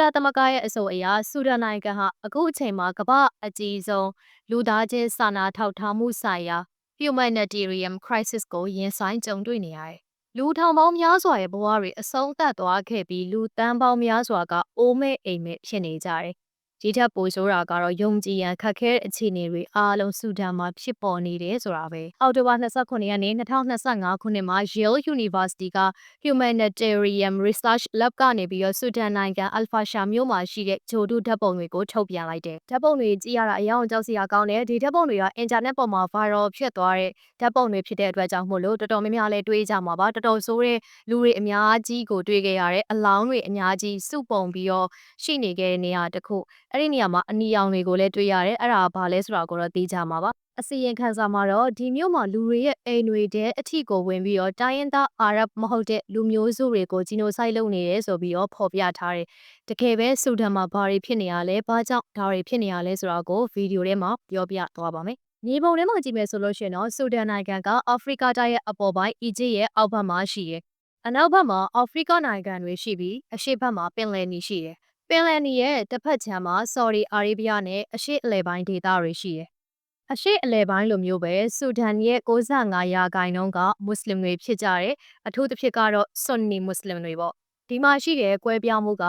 လသမဂ္ဂရဲ့အဆိုအရဆူဒန်နိုင်ငံဟာအခုအချိန်မှာကမ္ဘာအကြီးဆုံးလူသားချင်းစာနာထောက်ထားမှုဆိုင်ရာ humanitarian crisis ကိုရင်ဆိုင်ကြုံတွေ့နေရတယ်။လူထောင်ပေါင်းများစွာရဲ့ဘဝတွေအဆုံးသတ်သွားခဲ့ပြီးလူတန်းပေါင်းများစွာကအိုးမဲ့အိမ်မဲ့ဖြစ်နေကြတယ်။ ဒီထက်ပိုဆိုးတာကတော့ယုံကြည်ရန်ခက်ခဲတဲ့အခြေအနေတွေအားလုံးဆူဒန်မှာဖြစ်ပေါ်နေတယ်ဆိုတာပဲ။အောက်တိုဘာ29ရက်နေ့2025ခုနှစ်မှာ Yale University က Humanitarian Research Lab ကနေပြီးတော့ဆူဒန်နိုင်ငံ Alpha Shah မြို့မှာရှိတဲ့ဂျိုဒုဓာတ်ပုံတွေကိုထုတ်ပြန်လိုက်တယ်။ဓာတ်ပုံတွေကြည့်ရတာအယောင်ကြောက်စရာကောင်းတယ်။ဒီဓာတ်ပုံတွေကအင်တာနက်ပေါ်မှာ viral ဖြစ်သွားတဲ့ဓာတ်ပုံတွေဖြစ်တဲ့အတွက်ကြောင့်မို့လို့တော်တော်များများလည်းတွေးကြမှာပါ။တော်တော်ဆိုးတဲ့လူတွေအများကြီးကိုတွေးခဲ့ရတဲ့အလောင်းတွေအများကြီးစုပုံပြီးတော့ရှိနေခဲ့တဲ့နေရာတစ်ခုအဲ့ဒီနေရာမှာအနီရောင်တွေကိုလည်းတွေ့ရတယ်အဲ့ဒါဘာလဲဆိုတာကိုတော့သိကြမှာပါအစီရင်ခံစာမှာတော့ဒီမြို့မှာလူတွေရဲ့အိမ်တွေတဲ့အထီကိုဝင်ပြီးတော့တိုင်းရင်းသားအာရပ်မဟုတ်တဲ့လူမျိုးစုတွေကိုဂျီနိုဆိုက်လုပ်နေတယ်ဆိုပြီးတော့ဖော်ပြထားတယ်။တကယ်ပဲဆူဒန်မှာဘာတွေဖြစ်နေရလဲဘာကြောင့်ဒါတွေဖြစ်နေရလဲဆိုတာကိုဗီဒီယိုထဲမှာပြောပြသွားပါမယ်။မြေပုံထဲမှာကြည့်မယ်ဆိုလို့ရှိရင်တော့ဆူဒန်နိုင်ငံကအာဖရိကတိုက်ရဲ့အပေါ်ပိုင်းအီဂျစ်ရဲ့အောက်ဘက်မှာရှိတယ်။အနောက်ဘက်မှာအာဖရိကနိုင်ငံတွေရှိပြီးအရှေ့ဘက်မှာပင်လယ်နီရှိတယ် ပင်လယ်နီရဲ့တစ်ဖက်ခြမ်းမှာဆော်ဒီအာရေဗျနဲ့အရှေ့အလယ်ပိုင်းဒေသတွေရှိတယ်။အရှေ့အလယ်ပိုင်းလိုမျိုးပဲဆူဒန်ရဲ့65ရာခိုင်နှုန်းကမွတ်စလင်တွေဖြစ်ကြတယ်။အထူးသဖြင့်ကတော့ဆွန်နီမွတ်စလင်တွေပေါ့။ဒီမှာရှိတဲ့ကွဲပြားမှုက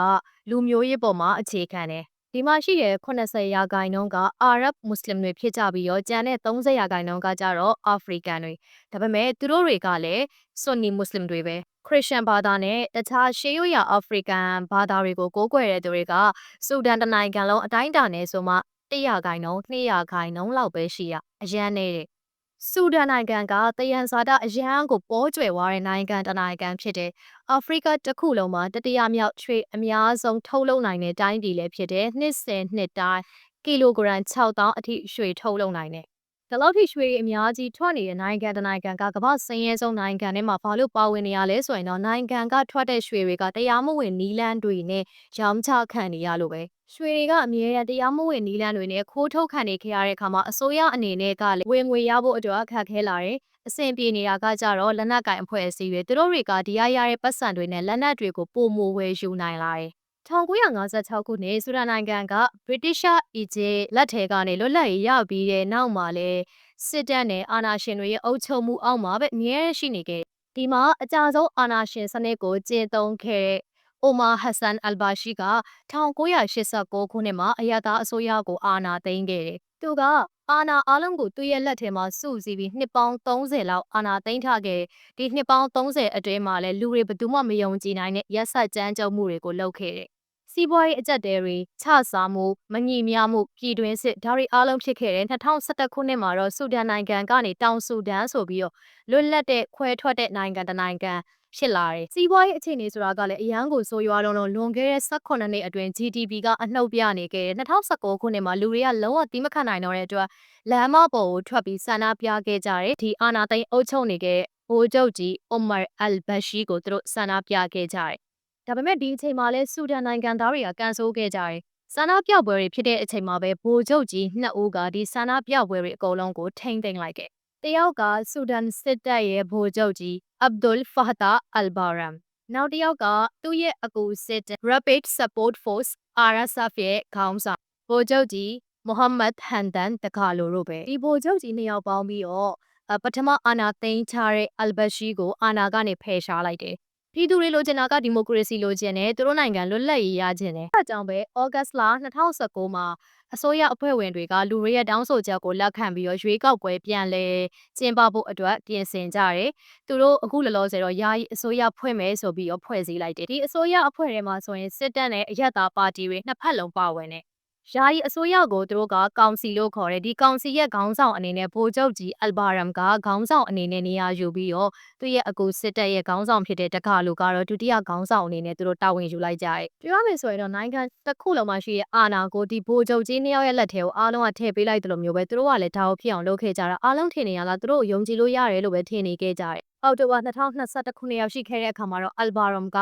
လူမျိုးရေးပေါ်မှာအခြေခံတယ်။ ဒီမှာရှိတဲ့80ရာခိုင်နှုန်းကအာရပ်မွတ်စလင်တွေဖြစ်ကြပြီးတော့ကျန်တဲ့30ရာခိုင်နှုန်းကကြတော့အာဖရိကန်တွေ။ဒါပေမဲ့သူတို့တွေကလည်းဆွန်နီမွတ်စလင်တွေပဲခရစ်ယာန်ဘာသာနဲ့တခြားရှေးရိုးရာအာဖရိကန်ဘာသာတွေကိုကိုးကွယ်တဲ့သူတွေကဆူဒန်တနိုင်ငံလုံးအတိုင်းအတာနဲ့ဆိုမှ100ခိုင်နှုန်း200ခိုင်နှုန်းလောက်ပဲရှိရအရန်နေတဲ့ ဆူဒန်နိုင်ငံကတယန်ဇာတအရန်ကိုပေါ်ကျွယ်သွားတဲ့နိုင်ငံတနိုင်ငံဖြစ်တဲ့အာဖရိကတစ်ခုလုံးမှာတတိယမြောက်ရွှေအများဆုံးထုတ်လုပ်နိုင်တဲ့တိုင်းပြည်လည်းဖြစ်တဲ့နှစ်ဆယ်နှစ်တိုင်းကီလိုဂရမ်6000အထိရွှေထုတ်လုပ်နိုင်တယ် ဒီလောက်ထိရွှေတွေအများကြီးထွက်နေတဲ့နိုင်ငံတနိုင်ငံကကမ္ဘာစင်းရဲဆုံးနိုင်ငံထဲမှာဘာလို့ပါဝင်နေရလဲဆိုရင်တော့နိုင်ငံကထွက်တဲ့ရွှေတွေကတရားမဝင်နီးလန်းတွေနဲ့ရောင်းချခံနေရလို့ပဲရွှေတွေကအမြဲတမ်းတရားမဝင်နီးလန်းတွေနဲ့ခိုးထုတ်ခံနေခဲ့ရတဲ့အခါမှာအစိုးရအနေနဲ့ကလည်းဝင်ငွေရဖို့အတွက်အခက်ခဲလာတယ်အဆင်ပြေနေတာကကြတော့လက်နက်ကင်အဖွဲ့အစည်းတွေသူတို့တွေကဒီရရတဲ့ပတ်စံတွေနဲ့လက်နက်တွေကိုပုံမဝယ်ယူနိုင်လာတယ် 1956ခုနှစ်ဆူဒန်နိုင်ငံက British Egypt လက်ထဲကနေလွတ်လပ်ရေးရပြီးတဲ့နောက်မှာလဲစစ်တပ်နဲ့အာဏာရှင်တွေရဲ့အုပ်ချုပ်မှုအောက်မှာပဲအမြဲရှိနေခဲ့ဒီမှာအကြဆုံးအာဏာရှင်စနစ်ကိုကျင့်သုံးခဲ့တဲ့အိုမာဟဆန်အယ်ဘာရှိက1989ခုနှစ်မှာအရသာအစိုးရကိုအာဏာသိမ်းခဲ့တယ်။သူကအာဏာအလုံးကိုသူ့ရဲ့လက်ထဲမှာစုစည်းပြီးနှစ်ပေါင်း30လောက်အာဏာသိမ်းထားခဲ့ဒီနှစ်ပေါင်း30အတွင်းမှာလည်းလူတွေဘယ်သူမှမယုံကြည်နိုင်တဲ့ရက်ဆက်ကြမ်းကြုတ်မှုတွေကိုလုပ်ခဲ့တယ် စီးပွားရေးအကျပ်တဲတွေခြစားမှုမညီမျှမှုပြည်တွင်းစစ်ဒါတွေအားလုံးဖြစ်ခဲ့တဲ့2011ခုနှစ်မှာတော့ဆူဒန်နိုင်ငံကနေတောင်ဆူဒန်ဆိုပြီးတော့လွတ်လပ်တဲ့ခွဲထွက်တဲ့နိုင်ငံတနိုင်ငံဖြစ်လာတယ်။စီးပွားရေးအခြေအနေဆိုတာကလည်းအရန်ကိုဆိုးရွားလုံးလုံးလွန်ခဲ့တဲ့18နှစ်အတွင်း GDP ကအနှုတ်ပြနေခဲ့တယ်။2019ခုနှစ်မှာလူတွေကလုံးဝတီးမခံနိုင်တော့တဲ့အတွက်လမ်းမပေါ်ကိုထွက်ပြီးဆန္ဒပြခဲ့ကြတယ်။ဒီအာနာသိန်းအုပ်ချုပ်နေခဲ့ဘိုးချုပ်ကြီးအိုမာအယ်ဘက်ရှီကိုသူတို့ဆန္ဒပြခဲ့ကြတယ် ဒါပေမဲ့ဒီအချိန်မှာလဲဆူဒန်နိုင်ငံသားတွေကကန်ဆိုးခဲ့ကြတယ်။ဆန္ဒပြပွဲတွေဖြစ်တဲ့အချိန်မှာပဲဗိုလ်ချုပ်ကြီးနှစ်ဦးကဒီဆန္ဒပြပွဲတွေအကုန်လုံးကိုထိမ့်သိမ်းလိုက်ခဲ့။တယောက်ကဆူဒန်စစ်တပ်ရဲ့ဗိုလ်ချုပ်ကြီးအဗ်ဒุลဖာတာအယ်ဘာရမ်နောက်တစ်ယောက်ကသူ့ရဲ့အကူစစ် Rapid Support Force RSF ရဲ့ခေါင်းဆောင်ဗိုလ်ချုပ်ကြီးမိုဟာမက်ဟန်ဒန်တခါလိုတို့ပဲဒီဗိုလ်ချုပ်ကြီးနှစ်ယောက်ပေါင်းပြီးတော့ပထမအာနာသိမ်းချတဲ့အယ်ဘတ်ရှီကိုအာနာကနေဖယ်ရှားလိုက်တယ် ပြည်သူတွေလိုချင်တာကဒီမိုကရေစီလိုချင်တယ်သူတို့နိုင်ငံလွတ်လပ်ရေးရချင်တယ်အဲကြောင့်ပဲဩဂတ်လ2019မှာအစိုးရအဖွဲ့ဝင်တွေကလူတွေရဲ့တောင်းဆိုချက်ကိုလက်ခံပြီးတော့ရွေးကောက်ပွဲပြန်လဲကျင်းပဖို့အတွက်ပြင်ဆင်ကြတယ်သူတို့အခုလောလောဆယ်တော့ယာယီအစိုးရဖွဲ့မယ်ဆိုပြီးတော့ဖွဲ့စည်းလိုက်တယ်ဒီအစိုးရအဖွဲ့ထဲမှာဆိုရင်စစ်တပ်နဲ့အရက်သားပါတီတွေနှစ်ဖက်လုံးပါဝင်တယ် ယာယီအစိုးရကိုသူတို့ကကောင်စီလို့ခေါ်တယ်ဒီကောင်စီရဲ့ခေါင်းဆောင်အနေနဲ့ဗိုလ်ချုပ်ကြီးအယ်ဘာရမ်ကခေါင်းဆောင်အနေနဲ့နေရာယူပြီးတော့သူ့ရဲ့အကူစစ်တပ်ရဲ့ခေါင်းဆောင်ဖြစ်တဲ့တခါလူကတော့ဒုတိယခေါင်းဆောင်အနေနဲ့သူတို့တာဝန်ယူလိုက်ကြတယ်ပြောရမယ်ဆိုရင်တော့နိုင်ငံတစ်ခုလုံးမှာရှိတဲ့အာဏာကိုဒီဗိုလ်ချုပ်ကြီးနှစ်ယောက်ရဲ့လက်ထဲကိုအားလုံးကထည့်ပေးလိုက်တယ်လို့မျိုးပဲသူတို့ကလည်းဒါကိုဖြစ်အောင်လုပ်ခဲ့ကြတာအားလုံးထင်နေရလားသူတို့ကိုယုံကြည်လို့ရတယ်လို့ပဲထင်နေခဲ့ကြတယ်အောက်တိုဘာ2021ခုနှစ်ရောက်ရှိခဲ့တဲ့အခါမှာတော့အယ်ဘာရမ်က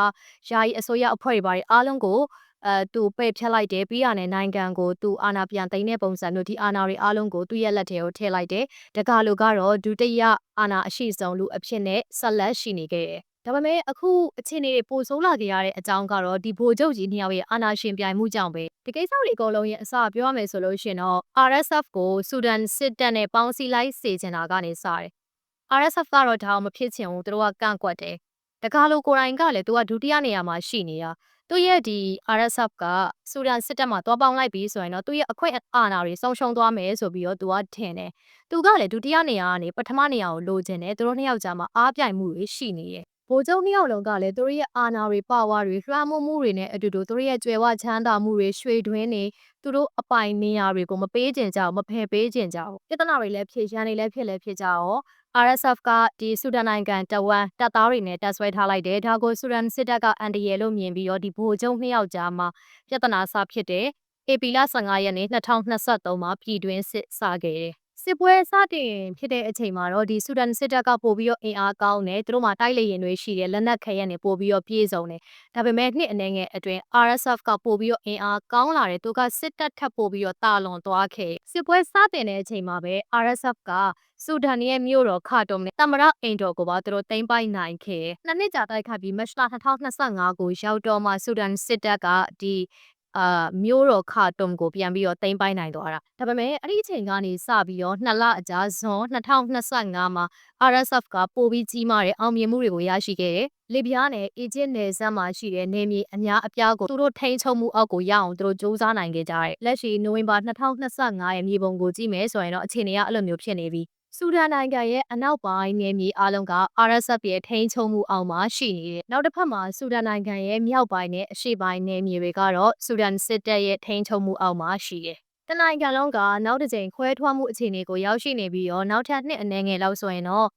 ယာယီအစိုးရအဖွဲ့တွေပါအားလုံးကို အဲသူပယ်ဖျက်လိုက်တယ်ပြီးရတဲ့နိုင်ငံကိုသူအာဏာပြန်သိမ်းတဲ့ပုံစံမျိုးဒီအာဏာတွေအားလုံးကိုသူ့ရဲ့လက်ထဲကိုထည့်လိုက်တယ်တကားလိုကတော့ဒုတိယအာဏာအရှိဆုံးလူအဖြစ်နဲ့ဆက်လက်ရှိနေခဲ့တယ်ဒါပေမဲ့အခုအခြေအနေတွေပိုဆိုးလာကြရတဲ့အကြောင်းကတော့ဒီဗိုလ်ချုပ်ကြီးနှစ်ယောက်ရဲ့အာဏာရှင်ပြိုင်မှုကြောင့်ပဲဒီကိစ္စတွေအကုန်လုံးရဲ့အစပြောရမယ်ဆိုလို့ရှိရင်တော့ RSF ကိုဆူဒန်စစ်တပ်နဲ့ပေါင်းစည်းလိုက်စေချင်တာကနေစတယ် RSF ကတော့ဒါအောင်မဖြစ်ချင်ဘူးသူတို့ကကန့်ကွက်တယ်တကားလိုကိုယ်တိုင်ကလည်းသူကဒုတိယနေရာမှာရှိနေတာ သူရဲ့ဒီ RSF ကဆူဒန်စစ်တပ်မှာတွားပေါင်းလိုက်ပြီးဆိုရင်တော့သူရဲ့အခွင့်အာဏာတွေဆုံးရှုံးသွားမယ်ဆိုပြီးတော့သူကထင်တယ်သူကလည်းဒုတိယနေရာကနေပထမနေရာကိုလိုချင်တယ်သူတို့နှစ်ယောက်ကြားမှာအားပြိုင်မှုတွေရှိနေတယ်ဗိုလ်ချုပ်နှစ်ယောက်လုံးကလည်းသူတို့ရဲ့အာဏာတွေပါဝါတွေလွှမ်းမိုးမှုတွေနဲ့အတူတူသူတို့ရဲ့ကြွယ်ဝချမ်းသာမှုတွေရွှေတွင်းတွေသူတို့အပိုင်နေရာတွေကိုမပေးကြင်ကြအောင်မဖယ်ပေးကြင်ကြအောင်ပြဿနာတွေလည်းဖြေရှင်းနေလည်းဖြစ်လည်းဖြစ်ကြအောင် RSF ကဒီဆူဒန်နိုင်ငံတဝမ်တပ်သားတွေနဲ့တပ်ဆွဲထားလိုက်တယ်ဒါကိုဆူဒန်စစ်တပ်ကအန်ဒီရဲလို့မြင်ပြီးတော့ဒီဗိုလ်ချုပ်နှစ်ယောက်ကြားမှာပြဿနာစဖြစ်တယ် AP လ15ရက်နေ့2023မှာပြည်တွင်းစစ်စခဲ့တယ် စစ်ပွဲစတင်ဖြစ်တဲ့အချိန်မှာတော့ဒီဆူဒန်စစ်တပ်ကပို့ပြီးတော့အင်အားကောင်းတယ်သူတို့မှာတိုက်လေရင်တွေရှိတယ်လက်နက်ခဲယက်တွေပို့ပြီးတော့ပြေဆုံးတယ်ဒါပေမဲ့နှစ်အနေငယ်အတွင်း RSF ကပို့ပြီးတော့အင်အားကောင်းလာတယ်သူကစစ်တပ်ထပ်ပို့ပြီးတော့တာလွန်သွားခဲ့စစ်ပွဲစတင်တဲ့အချိန်မှာပဲ RSF ကဆူဒန်ရဲ့မြို့တော်ခါတုံနဲ့တမရအိမ်တော်ကိုပါသူတို့သိမ်းပိုက်နိုင်ခဲ့တယ်နှစ်နှစ်ကြာတိုက်ခတ်ပြီးမတ်လ2025ကိုရောက်တော့မှဆူဒန်စစ်တပ်ကဒီ အာမျိုးတော်ခါတုံကိုပြန်ပြီးတော့တိမ့်ပိုင်းနိုင်သွားတာဒါပေမဲ့အဲ့ဒီအချိန်ကနေစပြီးတော့နှစ်လအကြာဇွန်2025မှာ RSF ကပိုပြီးကြီးမားတဲ့အောင်မြင်မှုတွေကိုရရှိခဲ့တယ်။လီဘီယာနဲ့အီဂျစ်နယ်စပ်မှာရှိတဲ့နေမြေအများအပြားကိုသူတို့ထိန်းချုပ်မှုအောက်ကိုရအောင်သူတို့စ조사နိုင်ခဲ့ကြတယ်။လက်ရှိနိုဝင်ဘာ2025ရဲ့မြေပုံကိုကြည့်မယ်ဆိုရင်တော့အခြေအနေကအဲ့လိုမျိုးဖြစ်နေပြီ။ ဆူဒန်နိုင်ငံရဲ့အနောက်ပိုင်းနယ်မြေအလုံးက RSF ရဲ့ထိန်းချုပ်မှုအောက်မှာရှိနေတယ်။နောက်တစ်ဖက်မှာဆူဒန်နိုင်ငံရဲ့မြောက်ပိုင်းနဲ့အရှေ့ပိုင်းနယ်မြေတွေကတော့ဆူဒန်စစ်တပ်ရဲ့ထိန်းချုပ်မှုအောက်မှာရှိတယ်။တနိုင်ငံလုံးကနောက်တစ်ကြိမ်ခွဲထွားမှုအခြေအနေကိုရောက်ရှိနေပြီးတော့နောက်ထပ်နှစ်အနည်းငယ်လောက်ဆိုရင်တော့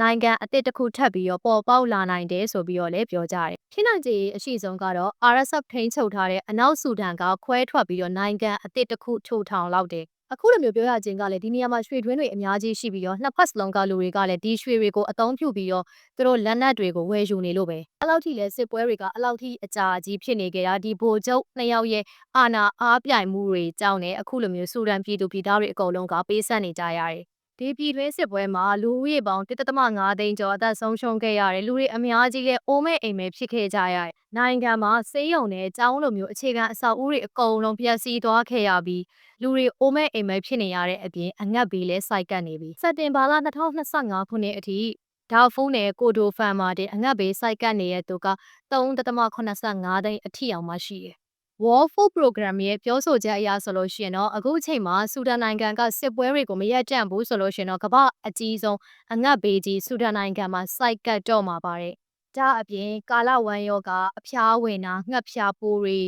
နိုင်ငံအသစ်တစ်ခုထပ်ပြီးတော့ပေါ်ပေါက်လာနိုင်တယ်ဆိုပြီးတော့လည်းပြောကြတယ်။ဖြစ်နိုင်ခြေအရှိဆုံးကတော့ RSF ထိန်းချုပ်ထားတဲ့အနောက်ဆူဒန်ကခွဲထွက်ပြီးတော့နိုင်ငံအသစ်တစ်ခုထူထောင်လောက်တယ် အခုလိုမျိုးပြောရခြင်းကလည်းဒီနေရာမှာရွှေတွင်းတွေအများကြီးရှိပြီးတော့နှစ်ဖက်စလုံးကလူတွေကလည်းဒီရွှေတွေကိုအသုံးပြုပြီးတော့သူတို့လက်နက်တွေကိုဝယ်ယူနေလို့ပဲအဲ့လောက်ထိလဲစစ်ပွဲတွေကအလောက်ထိအကြာကြီးဖြစ်နေကြတာဒီဘိုလ်ချုပ်နှစ်ယောက်ရဲ့အာဏာအားပြိုင်မှုတွေကြောင့်လည်းအခုလိုမျိုးစူဒန်ပြည်သူပြည်သားတွေအကုန်လုံးကပေးဆက်နေကြရတယ် ဒီပြည်တွင်းစစ်ပွဲမှာလူဦးရေပေါင်း1.5သိန်းကျော်အသက်ဆုံးရှုံးခဲ့ရတယ်လူတွေအများကြီးလည်းအိုးမဲ့အိမ်မဲ့ဖြစ်ခဲ့ကြရတယ်နိုင်ငံမှာစေးရုံနဲ့ကျောင်းလိုမျိုးအခြေခံအဆောက်အဦတွေအကုန်လုံးပျက်စီးသွားခဲ့ရပြီးလူတွေအိုးမဲ့အိမ်မဲ့ဖြစ်နေရတဲ့အပြင်အငတ်ဘေးလည်းစိုက်ကပ်နေပြီစက်တင်ဘာလ2025ခုနှစ်အထိဒါဖုန်းနဲ့ကိုဒိုဖန်မာတင်အငတ်ဘေးစိုက်ကပ်နေတဲ့သူက3.85သိန်းအထိအောင်မှရှိတယ် World Food Program ရဲ့ပြောဆိုချက်အရဆိုလို့ရှိရင်တော့အခုအချိန်မှာဆူဒန်နိုင်ငံကစစ်ပွဲတွေကိုမရက်တန့်ဘူးဆိုလို့ရှိရင်တော့ကမ္ဘာအကြီးဆုံးအငတ်ဘေးကြီးဆူဒန်နိုင်ငံမှာစိုက်ကတ်တော့မှာပါတယ်။ ဒါအပြင်ကာလဝမ်းယောဂအဖျားဝင်တာငှက်ဖျားပိုးတွေ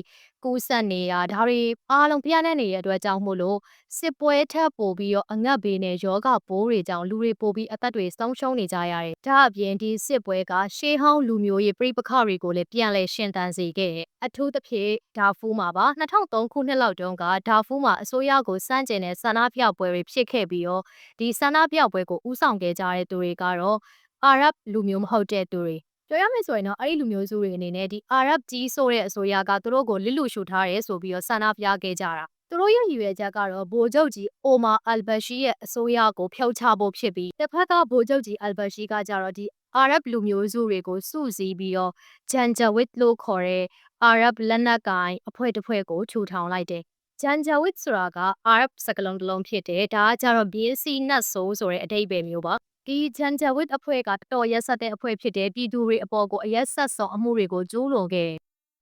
ကူးစက်နေတာဒါတွေအားလုံးပြန့်နှံ့နေတဲ့အတွက်ကြောင့်မို့လို့စစ်ပွဲထပ်ပို့ပြီးတော့အငတ်ဘေးနဲ့ယောဂပိုးတွေကြောင့်လူတွေပို့ပြီးအသက်တွေဆုံးရှုံးနေကြရတယ်။ဒါအပြင်ဒီစစ်ပွဲကရှေးဟောင်းလူမျိုးရေးပြိပခတွေကိုလည်းပြန်လဲရှင်သန်စေခဲ့တယ်။အထူးသဖြင့်ဒါဖူးမှာပါ2003ခုနှစ်လောက်တုန်းကဒါဖူးမှာအစိုးရကိုစန့်ကျင်တဲ့ဆန္ဒပြပွဲတွေဖြစ်ခဲ့ပြီးတော့ဒီဆန္ဒပြပွဲကိုဥဆောင်ခဲ့ကြတဲ့သူတွေကတော့အာရပ်လူမျိုးမဟုတ်တဲ့သူတွေ ပြောရမယ်ဆိုရင်တော့အဲ့ဒီလူမျိုးစုတွေအနေနဲ့ဒီအာရပ်ကြီးဆိုတဲ့အစိုးရကသူတို့ကိုလစ်လူရှုထားရဲဆိုပြီးတော့ဆန္ဒပြခဲ့ကြတာသူတို့ရဲ့ရည်ရွယ်ချက်ကတော့ဗိုလ်ချုပ်ကြီးအိုမာအယ်ဘရှီရဲ့အစိုးရကိုဖျောက်ချဖို့ဖြစ်ပြီးတစ်ဖက်ကဗိုလ်ချုပ်ကြီးအယ်ဘရှီကကြတော့ဒီအာရပ်လူမျိုးစုတွေကိုစုစည်းပြီးတော့ဂျန်ဂျဝစ်လို့ခေါ်တဲ့အာရပ်လက်နက်ကိုင်အဖွဲ့တစ်ဖွဲ့ကိုထူထောင်လိုက်တယ်ဂျန်ဂျဝစ်ဆိုတာကအာရပ်စကလုံးတစ်လုံးဖြစ်တယ်ဒါကကြတော့ BC နတ်ဆိုးဆိုတဲ့အဓိပ္ပာယ်မျိုးပါ ဒီဂျန်ဂျဝစ်အဖွဲ့ကတော်တော်ရက်ဆက်တဲ့အဖွဲ့ဖြစ်တဲ့ပြည်သူတွေအပေါ်ကိုအရက်ဆက်ဆောင်အမှုတွေကိုကျူးလွန်ခဲ့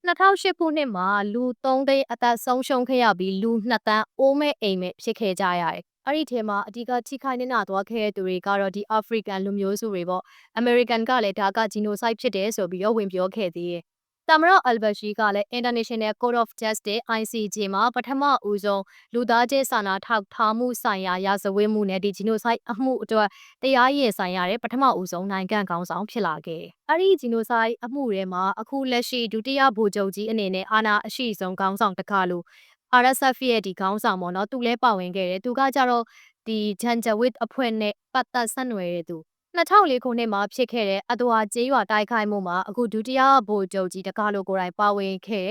2008ခုနှစ်မှာလူ3သိန်းအသက်ဆုံးရှုံးခဲ့ရပြီးလူ2တန်းအိုးမဲ့အိမ်မဲ့ဖြစ်ခဲ့ကြရတယ်။အဲ့ဒီထဲမှာအဓိကထိခိုက်နေတာသွားခဲ့တဲ့သူတွေကတော့ဒီအာဖရိကန်လူမျိုးစုတွေပေါ့။ American ကလည်းဒါကဂျီနိုဆိုက်ဖြစ်တယ်ဆိုပြီးတော့ဝင်ပြောခဲ့သေးတယ် တမရအယ်ဘရှီကလည်း International Court of Justice ICJ မှာပထမဦးဆုံးလူသားချင်းစာနာထောက်ထားမှုဆိုင်ရာရာဇဝတ်မှုနဲ့ဒီဂျီနိုဆိုက်အမှုအတွက်တရားရင်ဆိုင်ရတဲ့ပထမဦးဆုံးနိုင်ငံခေါင်းဆောင်ဖြစ်လာခဲ့။အဲ့ဒီဂျီနိုဆိုက်အမှုထဲမှာအခုလက်ရှိဒုတိယဗိုလ်ချုပ်ကြီးအနေနဲ့အာဏာအရှိဆုံးခေါင်းဆောင်တစ်ခါလို့ RSF ရဲ့ဒီခေါင်းဆောင်ပေါ့နော်သူလည်းပါဝင်ခဲ့တယ်သူကကြတော့ဒီဂျန်ဂျဝစ်အဖွဲ့နဲ့ပတ်သက်ဆက်နွယ်တဲ့သူ 2004ခုနှစ်မှာဖြစ်ခဲ့တဲ့အဒွာကျေးရွာတိုက်ခိုက်မှုမှာအခုဒုတိယဗိုလ်ချုပ်ကြီးတကားလိုကိုယ်တိုင်ပါဝင်ခဲ့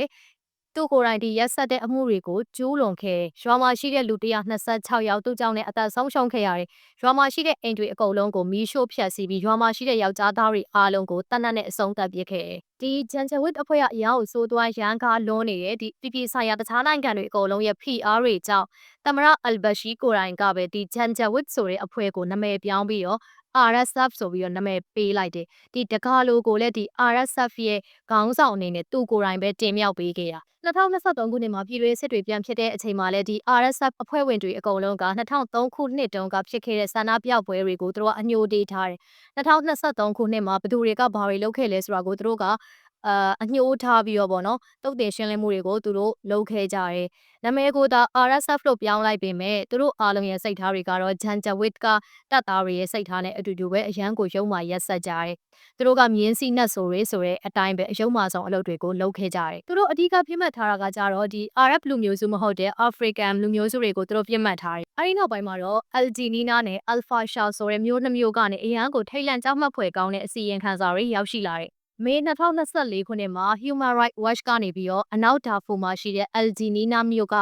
သူသူကိုယ်တိုင်ဒီရက်ဆက်တဲ့အမှုတွေကိုကျူးလွန်ခဲ့တယ်ရွာမှာရှိတဲ့လူ126ယောက်သူ့ကြောင့်နဲ့အသက်ဆုံးရှုံးခဲ့ရတယ်ရွာမှာရှိတဲ့အိမ်တွေအကုန်လုံးကိုမီးရှို့ဖျက်ဆီးပြီးရွာမှာရှိတဲ့ယောက်ျားသားတွေအားလုံးကိုတတ်နတ်နဲ့အဆုံးသတ်ပစ်ခဲ့တယ်ဒီဂျန်ချဝစ်အဖွဲ့ကအရာကိုစိုးသွားရန်ကားလွန်နေတယ်ဒီပြည်ပြည်ဆိုင်ရာတခြားနိုင်ငံတွေအကုန်လုံးရဲ့ PR တွေကြောင့်သမရအယ်ဘရှိကိုယ်တိုင်ကပဲဒီဂျန်ချဝစ်ဆိုတဲ့အဖွဲ့ကိုနာမည်ပြောင်းပြီးတော့ RSF ဆိုပြီးတော့နာမည်ပေးလိုက်တယ်ဒီတကားလိုကိုလည်းဒီ RSF ရဲ့ခေါင်းဆောင်အနေနဲ့သူကိုယ်တိုင်ပဲတင်မြှောက်ပေးခဲ့တာ2023ခုနှစ်မှာပြည်တွင်းစစ်တွေပြန်ဖြစ်တဲ့အချိန်မှာလည်းဒီ RSF အဖွဲ့ဝင်တွေအကုန်လုံးက2003ခုနှစ်တုန်းကဖြစ်ခဲ့တဲ့ဆန္ဒပြပွဲတွေကိုသူတို့ကအညှိုတေးထားတယ်2023ခုနှစ်မှာဘယ်သူတွေကဘာတွေလုပ်ခဲ့လဲဆိုတာကိုသူတို့က အာအညှိုးထားပြီးတော့ဗောနော်တုတ်တင်ရှင်းလင်းမှုတွေကိုသူတို့လုပ်ခဲ့ကြတယ်။နာမည်ကိုဒါ RSF လို့ပြောင်းလိုက်ပေမဲ့သူတို့အားလုံးရဲ့စိတ်ထားတွေကတော့ဂျန်ဂျဝစ်ကတပ်သားတွေရဲ့စိတ်ထားနဲ့အတူတူပဲအရန်ကိုရုံမာရက်ဆက်ကြတယ်။သူတို့ကမြင်းစီနတ်ဆိုရဲဆိုတဲ့အတိုင်းပဲအယုံမာဆောင်အလုပ်တွေကိုလုပ်ခဲ့ကြတယ်။သူတို့အဓိကပြစ်မှတ်ထားတာကကြတော့ဒီ Arab လူမျိုးစုမဟုတ်တဲ့ African လူမျိုးစုတွေကိုသူတို့ပြစ်မှတ်ထားတယ်။အဲဒီနောက်ပိုင်းမှာတော့ Al Jinina နဲ့ Alpha Shah ဆိုတဲ့မျိုးနှမျိုးကနေအရန်ကိုထိတ်လန့်ကြောက်မှတ်ဖွယ်ကောင်းတဲ့အစီရင်ခံစာတွေရောက်ရှိလာတယ်။ မေ2024ခုနှစ်မှာ Human Rights Watch ကနေပြီးတော့အနောက်ဒါဖူမှာရှိတဲ့ El Jinina မြို့က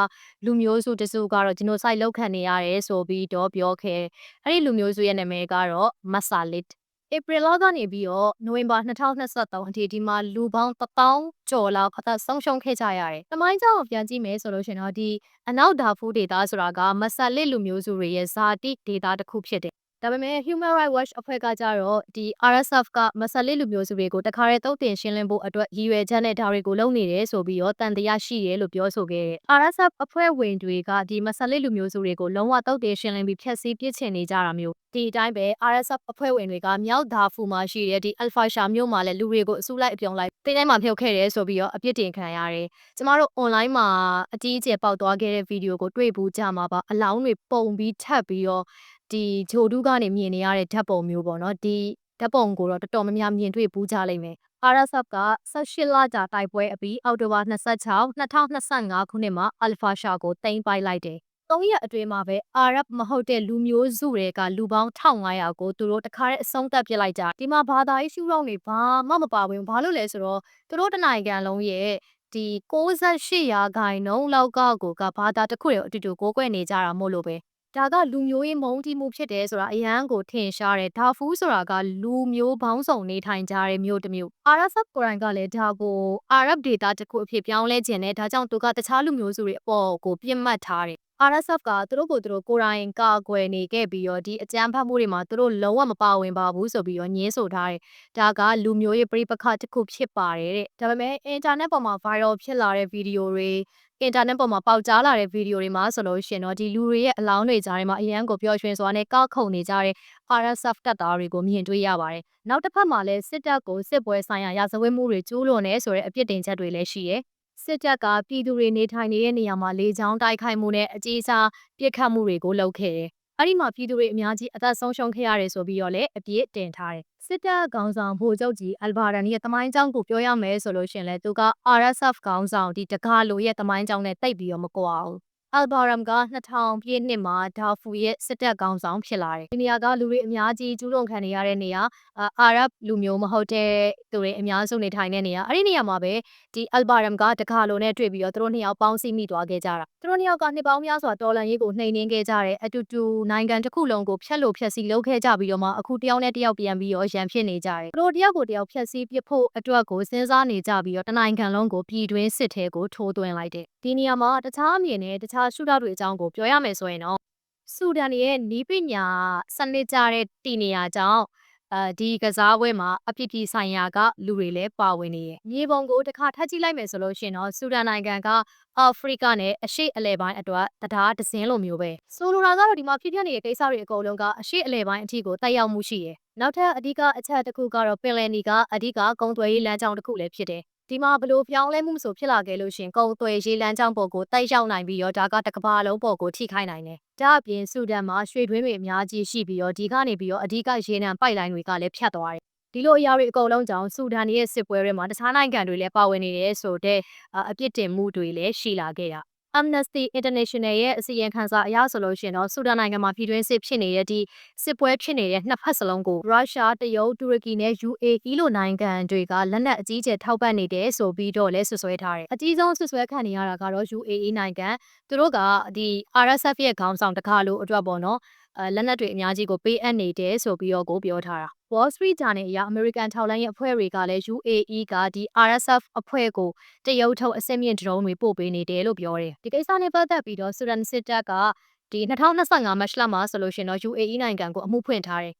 လူမျိုးစုတစုကတော့ genocide လုပ်ခံနေရတယ်ဆိုပြီးတော့ပြောခဲ့။အဲ့ဒီလူမျိုးစုရဲ့နာမည်ကတော့ Masalit ။ဧပြီလကနေပြီးတော့နိုဝင်ဘာ2023အထိဒီမှာလူပေါင်း1000ကျော်လောက်အသက်ဆုံးရှုံးခဲ့ကြရတယ်။တမိုင်းကြောင်ပြန်ကြည့်မယ်ဆိုလို့ရှင်တော့ဒီအနောက်ဒါဖူဒေတာဆိုတာကမဆာလစ်လူမျိုးစုတွေရဲ့ဇာတိဒေတာတစ်ခုဖြစ်တယ် ဒါပေမဲ့ Human Rights Watch အဖွဲ့ကကြတော့ဒီ RSF ကမဆလစ်လူမျိုးစုတွေကိုတခါတည်းတုတ်တင်ရှင်းလင်းဖို့အတွက်ရည်ရွယ်ချက်နဲ့ဒါတွေကိုလုပ်နေတယ်ဆိုပြီးတော့တန်တရားရှိတယ်လို့ပြောဆိုခဲ့တယ်။ RSF အဖွဲ့ဝင်တွေကဒီမဆလစ်လူမျိုးစုတွေကိုလုံးဝတုတ်တင်ရှင်းလင်းပြီးဖျက်ဆီးပစ်ချင်နေကြတာမျိုးဒီအတိုင်းပဲ RSF အဖွဲ့ဝင်တွေကမြောက်ဒါဖူမှာရှိတဲ့ဒီ Alpha Sha မြို့မှာလည်းလူတွေကိုအစုလိုက်အပြုံလိုက်တင်းတိုင်းမှာဖြုတ်ခဲ့တယ်ဆိုပြီးတော့အပြစ်တင်ခံရတယ်။ကျမတို့ online မှာအကြီးအကျယ်ပေါက်သွားခဲ့တဲ့ဗီဒီယိုကိုတွေ့ဘူးကြမှာပါအလောင်းတွေပုံပြီးထပ်ပြီးတော့ ဒီဂျိုတူးကနေမြင်နေရတဲ့ဓာတ်ပုံမျိုးပေါ့နော်ဒီဓာတ်ပုံကိုတော့တော်တော်များများမြင်တွေ့ဘူးကြလိမ့်မယ် RSF က18လကြာတိုက်ပွဲအပြီးအောက်တိုဘာ26 2025ခုနှစ်မှာ Alpha Sha ကိုတင်ပိုက်လိုက်တယ်သုံးရက်အတွင်းမှာပဲအာရပ်မဟုတ်တဲ့လူမျိုးစုတွေကလူပေါင်း1500ကိုသူတို့တခါတည်းအဆုံးသတ်ပစ်လိုက်ကြဒီမှာဘာသာရေးရှုထောင့်တွေဘာမှမပါဘူးဘာလို့လဲဆိုတော့သူတို့တနိုင်ငံလုံးရဲ့ဒီ68ရာခိုင်နှုန်းလောက်ကကိုကဘာသာတစ်ခုရဲ့အတူတူကိုးကွယ်နေကြတာမို့လို့ပဲ ဒါကလူမျိုးရေးမုန်းတီးမှုဖြစ်တယ်ဆိုတာအရန်ကိုထင်ရှားတယ်ဒါဖူးဆိုတာကလူမျိုးပေါင်းစုံနေထိုင်ကြတဲ့မြို့တစ်မြို့ RSF ကိုရိုင်းကလည်းဒါကို Arab data တစ်ခုအဖြစ်ပြောင်းလဲခြင်းနဲ့ဒါကြောင့်သူကတခြားလူမျိုးစုတွေအပေါ်ကိုပြစ်မှတ်ထားတယ် RSF ကသူတို့ကိုသူတို့ကိုယ်တိုင်ကာကွယ်နေခဲ့ပြီးတော့ဒီအကြမ်းဖက်မှုတွေမှာသူတို့လုံးဝမပါဝင်ပါဘူးဆိုပြီးတော့ညင်းဆိုထားတယ်။ဒါကလူမျိုးရေးပြိပခတစ်ခုဖြစ်ပါတယ်တဲ့။ဒါပေမဲ့ internet ပေါ်မှာ viral ဖြစ်လာတဲ့ဗီဒီယိုတွေအင်တာနက်ပေါ်မှာပေါက်ကြားလာတဲ့ဗီဒီယိုတွေမှာဆိုလို့ရှိရင်တော့ဒီလူတွေရဲ့အလောင်းတွေကြားထဲမှာအရန်ကိုပျော်ရွှင်စွာနဲ့ကောက်ခုန်နေကြတဲ့ RSF တပ်သားတွေကိုမြင်တွေ့ရပါတယ်။နောက်တစ်ဖက်မှာလည်းစစ်တပ်ကိုစစ်ပွဲဆိုင်ရာရာဇဝတ်မှုတွေကျူးလွန်နေဆိုတဲ့အပြစ်တင်ချက်တွေလည်းရှိတယ်။ စစ်တပ်ကပြည်သူတွေနေထိုင်နေတဲ့နေရာမှာလေကြောင်းတိုက်ခိုက်မှုနဲ့အကြီးစားပစ်ခတ်မှုတွေကိုလုပ်ခဲ့တယ်။အဲ့ဒီမှာပြည်သူတွေအများကြီးအသက်ဆုံးရှုံးခဲ့ရတယ်ဆိုပြီးတော့လည်းအပြစ်တင်ထားတယ်။စစ်တပ်ခေါင်းဆောင်ဗိုလ်ချုပ်ကြီးအယ်ဘာဒန်ရဲ့တမိုင်းကြောင်းကိုပြောရမယ်ဆိုလို့ရှင်လဲသူက RSF ခေါင်းဆောင်ဒီတကားလိုရဲ့တမိုင်းကြောင်းနဲ့တိတ်ပြီးတော့မကွာဘူး အယ်ဘာရမ်က2000ပြည့်နှစ်မှာဒါဖူရဲ့စစ်တပ်ကောင်းဆောင်ဖြစ်လာတယ်။ဒီနေရာကလူတွေအများကြီးကျူးလွန်ခံနေရတဲ့နေရာအာရပ်လူမျိုးမဟုတ်တဲ့သူတွေအများစုနေထိုင်တဲ့နေရာအဲ့ဒီနေရာမှာပဲဒီအယ်ဘာရမ်ကတခါလိုနဲ့တွေ့ပြီးတော့သူတို့နှစ်ယောက်ပေါင်းစည်းမိသွားခဲ့ကြတာ။သူတို့နှစ်ယောက်ကနှစ်ပေါင်းများစွာတော်လန်ရေးကိုနှိမ်နင်းခဲ့ကြတယ်။အတူတူနိုင်ငံတစ်ခုလုံးကိုဖျက်လို့ဖျက်ဆီးလုပ်ခဲ့ကြပြီးတော့မှအခုတယောက်နဲ့တယောက်ပြန်ပြီးတော့ရန်ဖြစ်နေကြတယ်။သူတို့တယောက်ကိုတယောက်ဖျက်ဆီးပစ်ဖို့အတွက်ကိုစဉ်းစားနေကြပြီးတော့တနိုင်ငံလုံးကိုပြည်တွင်းစစ်ထဲကိုထိုးသွင်းလိုက်တယ်။ဒီနေရာမှာတခြားအမြင်နဲ့တခြားရှုထောင့်တွေအကြောင်းကိုပြောရမယ်ဆိုရင်တော့ဆူဒန်ရဲ့နီးပညာစနစ်ကြတဲ့တည်နေရာကြောင့်အဲဒီကစားပွဲမှာအပြစ်ပြည်ဆိုင်ရာကလူတွေလည်းပါဝင်နေတယ်။မြေပုံကိုတစ်ခါထပ်ကြည့်လိုက်မယ်ဆိုလို့ရှိရင်တော့ဆူဒန်နိုင်ငံကအာဖရိကနဲ့အရှေ့အလယ်ပိုင်းအတွက်တရားဒဇင်းလိုမျိုးပဲ။ဆိုလိုတာကတော့ဒီမှာဖြစ်ပြနေတဲ့ကိစ္စတွေအကုန်လုံးကအရှေ့အလယ်ပိုင်းအထိကိုတက်ရောက်မှုရှိတယ်။နောက်ထပ်အဓိကအချက်တစ်ခုကတော့ပင်လယ်နီကအဓိကကုန်းသွယ်ရေးလမ်းကြောင်းတစ်ခုလည်းဖြစ်တယ် ဒီမှာဘလို့ပြောင်းလဲမှုမဆိုဖြစ်လာခဲ့လို့ရှင်ကုံသွေးရေးလမ်းကြောင်းပေါ်ကိုတိုက်ရောက်နိုင်ပြီးတော့ဒါကတကဘာလုံးပေါ်ကိုထိခိုက်နိုင်တယ်။ဒါအပြင်ဆူဒန်မှာရွှေတွင်းတွေအများကြီးရှိပြီးတော့ဒီကနေပြီးတော့အဓိကရေနံပိုက်လိုင်းတွေကလည်းဖြတ်သွားတယ်။ဒီလိုအရာတွေအကုန်လုံးကြောင့်ဆူဒန်ရဲ့စစ်ပွဲတွေမှာတခြားနိုင်ငံတွေလည်းပါဝင်နေတယ်ဆိုတဲ့အပြစ်တင်မှုတွေလည်းရှိလာခဲ့တာ။ Amnesty International ရဲ့အစီရင်ခံစာအရဆိုလို့ရှိရင်တော့ဆူဒန်နိုင်ငံမှာပြည်တွင်းစစ်ဖြစ်နေတဲ့ဒီစစ်ပွဲဖြစ်နေတဲ့နှစ်ဖက်စလုံးကိုရုရှားတရုတ်တူရကီနဲ့ UAE လိုနိုင်ငံတွေကလက်နက်အကြီးကျယ်ထောက်ပံ့နေတယ်ဆိုပြီးတော့လဲဆွဆွဲထားတယ်အကြီးဆုံးဆွဆွဲခံနေရတာကတော့ UAE နိုင်ငံသူတို့ကဒီ RSF ရဲ့ခေါင်းဆောင်တခါလို့အတွက်ပေါ့နော်အဲ လက်နက်တွေအများကြီးကိုပေးအပ်နေတယ်ဆိုပြီးတော့ကိုပြောထားတာ Wall Street Journal အရ American ထောက်လိုင်းရဲ့အဖွဲ့တွေကလည်း UAE ကဒီ RSF အဖွဲ့ကိုတရုတ်ထုတ်အစင်းမြင့်ဒရုန်းတွေပို့ပေးနေတယ်လို့ပြောတယ်ဒီကိစ္စနဲ့ပတ်သက်ပြီးတော့ Sudan စစ်တပ်ကဒီ2025မတ်လမှာဆိုလို့ရှိရင်တော့ UAE နိုင်ငံကိုအမှုဖွင့်ထားတယ်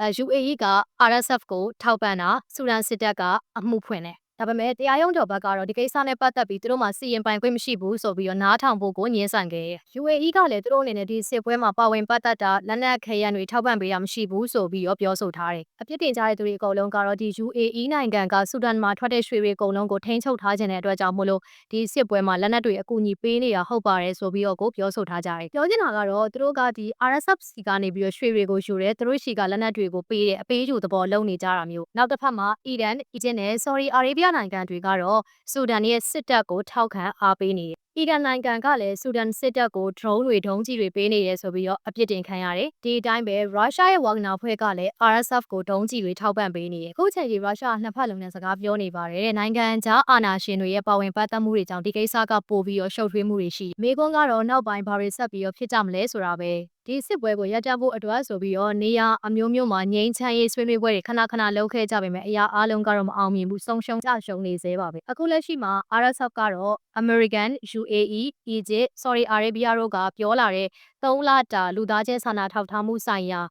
အဲ UAE က RSF ကိုထောက်ပံ့တာဆူဒန်စစ်တပ်ကအမှုဖွင့်တယ် ဒါပေမဲ့တရားရုံးတော်ဘက်ကတော့ဒီကိစ္စနဲ့ပတ်သက်ပြီးသူတို့မှစီရင်ပိုင်ခွင့်မရှိဘူးဆိုပြီးတော့နားထောင်ဖို့ကိုညှင်းဆန်ခဲ့တယ်။ UAE ကလည်းသူတို့အနေနဲ့ဒီစစ်ပွဲမှာပါဝင်ပတ်သက်တာလက်နက်ခဲယမ်းတွေထောက်ပံ့ပေးတာမရှိဘူးဆိုပြီးတော့ပြောဆိုထားတယ်။အပြစ်တင်ကြတဲ့သူတွေအကုန်လုံးကတော့ဒီ UAE နိုင်ငံကဆူဒန်မှာထွက်တဲ့ရွှေတွေအကုန်လုံးကိုထိန်းချုပ်ထားခြင်းတဲ့အတွက်ကြောင့်မို့လို့ဒီစစ်ပွဲမှာလက်နက်တွေအကူအညီပေးနေတာဟုတ်ပါတယ်ဆိုပြီးတော့ကိုပြောဆိုထားကြတယ်။ပြောချင်တာကတော့သူတို့ကဒီ RSF စီကနေပြီးတော့ရွှေတွေကိုယူတယ်သူတို့ရှိကလက်နက်တွေကိုပေးတယ်အပေးယူသဘောလုပ်နေကြတာမျိုးနောက်တစ်ဖက်မှာအီရန်အီဂျစ်နဲ့ Saudi Arabia နိုင်ငံတွေကတော့ဆူဒန်ရဲ့စစ်တပ်ကိုထောက်ခံအားပေးနေတယ်။ အီရန်နိုင်ငံကလည်းဆူဒန်စစ်တပ်ကို drone တွေဒုံးကျည်တွေပေးနေတယ်ဆိုပြီးတော့အပြစ်တင်ခံရတယ်။ဒီအတိုင်းပဲရုရှားရဲ့ဝါဂနာဖွဲ့ကလည်း RSF ကိုဒုံးကျည်တွေထောက်ပံ့ပေးနေတယ်။အခုချိန်ကြီးရုရှားကနှစ်ဖက်လုံးနဲ့စကားပြောနေပါတယ်တဲ့နိုင်ငံခြားအာဏာရှင်တွေရဲ့ပါဝင်ပတ်သက်မှုတွေကြောင့်ဒီကိစ္စကပိုပြီးတော့ရှုပ်ထွေးမှုတွေရှိ။မေကွန်းကတော့နောက်ပိုင်းဘာတွေဆက်ပြီးတော့ဖြစ်ကြမလဲဆိုတာပဲ။ဒီစစ်ပွဲကိုရပ်တန့်ဖို့အတွက်ဆိုပြီးတော့နေရအမျိုးမျိုးမှာငြိမ်းချမ်းရေးဆွေးနွေးပွဲတွေခဏခဏလုပ်ခဲ့ကြပေမဲ့အရာအားလုံးကတော့မအောင်မြင်ဘူးဆုံးရှုံးကြရှုံးနေသေးပါပဲအခုလက်ရှိမှာ RSF ကတော့ American UAE Egypt Saudi Arabia တို့ကပြောလာတဲ့3လတာလူသားချင်းစာနာထောက်ထားမှုဆိုင်ရာ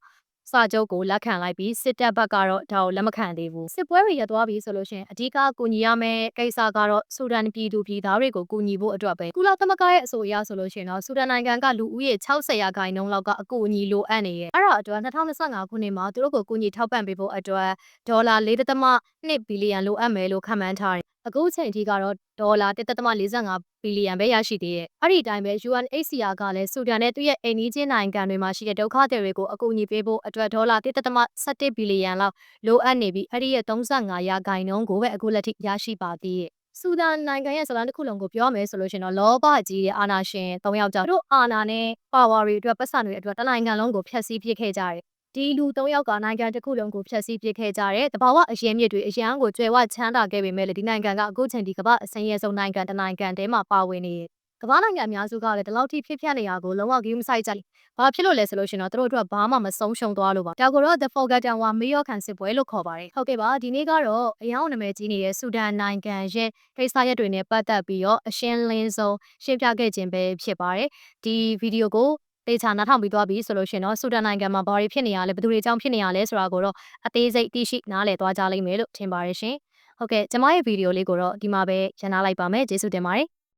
စာချုပ်ကိုလက်ခံလိုက်ပြီးစစ်တပ်ဘက်ကတော့ဒါကိုလက်မခံသေးဘူးစစ်ပွဲတွေရပ်သွားပြီဆိုလို့ရှိရင်အဓိကကူညီရမယ့်ကိစ္စကတော့ဆူဒန်ပြည်သူပြည်သားတွေကိုကူညီဖို့အတွက်ပဲကုလသမဂ္ဂရဲ့အဆိုအရဆိုလို့ရှိရင်တော့ဆူဒန်နိုင်ငံကလူဦးရေ60ရာခိုင်နှုန်းလောက်ကအကူအညီလိုအပ်နေရဲ့အဲ့ဒါအတွက်2025ခုနှစ်မှာသူတို့ကိုကူညီထောက်ပံ့ပေးဖို့အတွက်ဒေါ်လာ4.2ဘီလီယံလိုအပ်မယ်လို့ခန့်မှန်းထားတယ် အခုချိန်ထိကတော့ဒေါ်လာ1.45ဘီလီယံပဲရရှိသေးတယ်။အဲ့ဒီအတိုင်းပဲ UNHCR ကလည်းဆူဒန်နဲ့သူ့ရဲ့အိမ်နီးချင်းနိုင်ငံတွေမှာရှိတဲ့ဒုက္ခသည်တွေကိုအကူအညီပေးဖို့အတွက်ဒေါ်လာ1.17ဘီလီယံလောက်လိုအပ်နေပြီးအဲ့ဒီရဲ့35ရာခိုင်နှုန်းကိုပဲအခုလက်ထိရရှိပါသေးတယ်။ဆူဒန်နိုင်ငံရဲ့ဇလန်တစ်ခုလုံးကိုပြောမယ်ဆိုလို့ရှိရင်တော့လောဘကြီးရဲ့အာဏာရှင်၃ယောက်ကြောင့်တို့အာဏာနဲ့ပါဝါတွေအတွက်ပတ်စံတွေအတွက်တနိုင်ငံလုံးကိုဖျက်ဆီးပစ်ခဲ့ကြတယ် ဒီလူ၃ယောက်ကနိုင်ငံတစ်ခုလုံးကိုဖျက်ဆီးပစ်ခဲ့ကြတဲ့တဘာဝအရင်မြစ်တွေအရန်ကိုကျွဲဝချမ်းသာခဲ့ပေမဲ့လည်းဒီနိုင်ငံကအခုချိန်ဒီကမ္ဘာအစင်းရဲဆုံးနိုင်ငံတစ်နိုင်ငံတည်းမှာပါဝင်နေကမ္ဘာနိုင်ငံအများစုကလည်းဒီလောက်ထိဖြစ်ဖြတ်နေရကိုလုံးဝဂိမ်းမဆိုင်ကြဘူး။ဘာဖြစ်လို့လဲဆိုလို့ရှင်တော့တို့အတွက်ဘာမှမဆုံးရှုံးသွားလို့ပါ။ဒါကိုတော့ The Forgotten War မေးရောခံစစ်ပွဲလို့ခေါ်ပါတယ်။ဟုတ်ကဲ့ပါဒီနေ့ကတော့အယောင်နာမည်ကြီးနေတဲ့ဆူဒန်နိုင်ငံရဲ့ကိစ္စရက်တွေနဲ့ပတ်သက်ပြီးတော့အရှင်းလင်းဆုံးရှင်းပြခဲ့ခြင်းပဲဖြစ်ပါတယ်။ဒီဗီဒီယိုကို တေချာနားထောင်ပြီးသွားပြီဆိုလို့ရှင်တော့ဆူဒန်နိုင်ငံမှာဘာတွေဖြစ်နေရလဲဘယ်သူတွေအကြောင်းဖြစ်နေရလဲဆိုတာကိုတော့အသေးစိတ်သိရှိနားလည်သွားကြလိမ့်မယ်လို့ထင်ပါတယ်ရှင်ဟုတ်ကဲ့ကျွန်မရဲ့ဗီဒီယိုလေးကိုတော့ဒီမှာပဲရန်နာလိုက်ပါမယ်ကျေးဇူးတင်ပါတယ်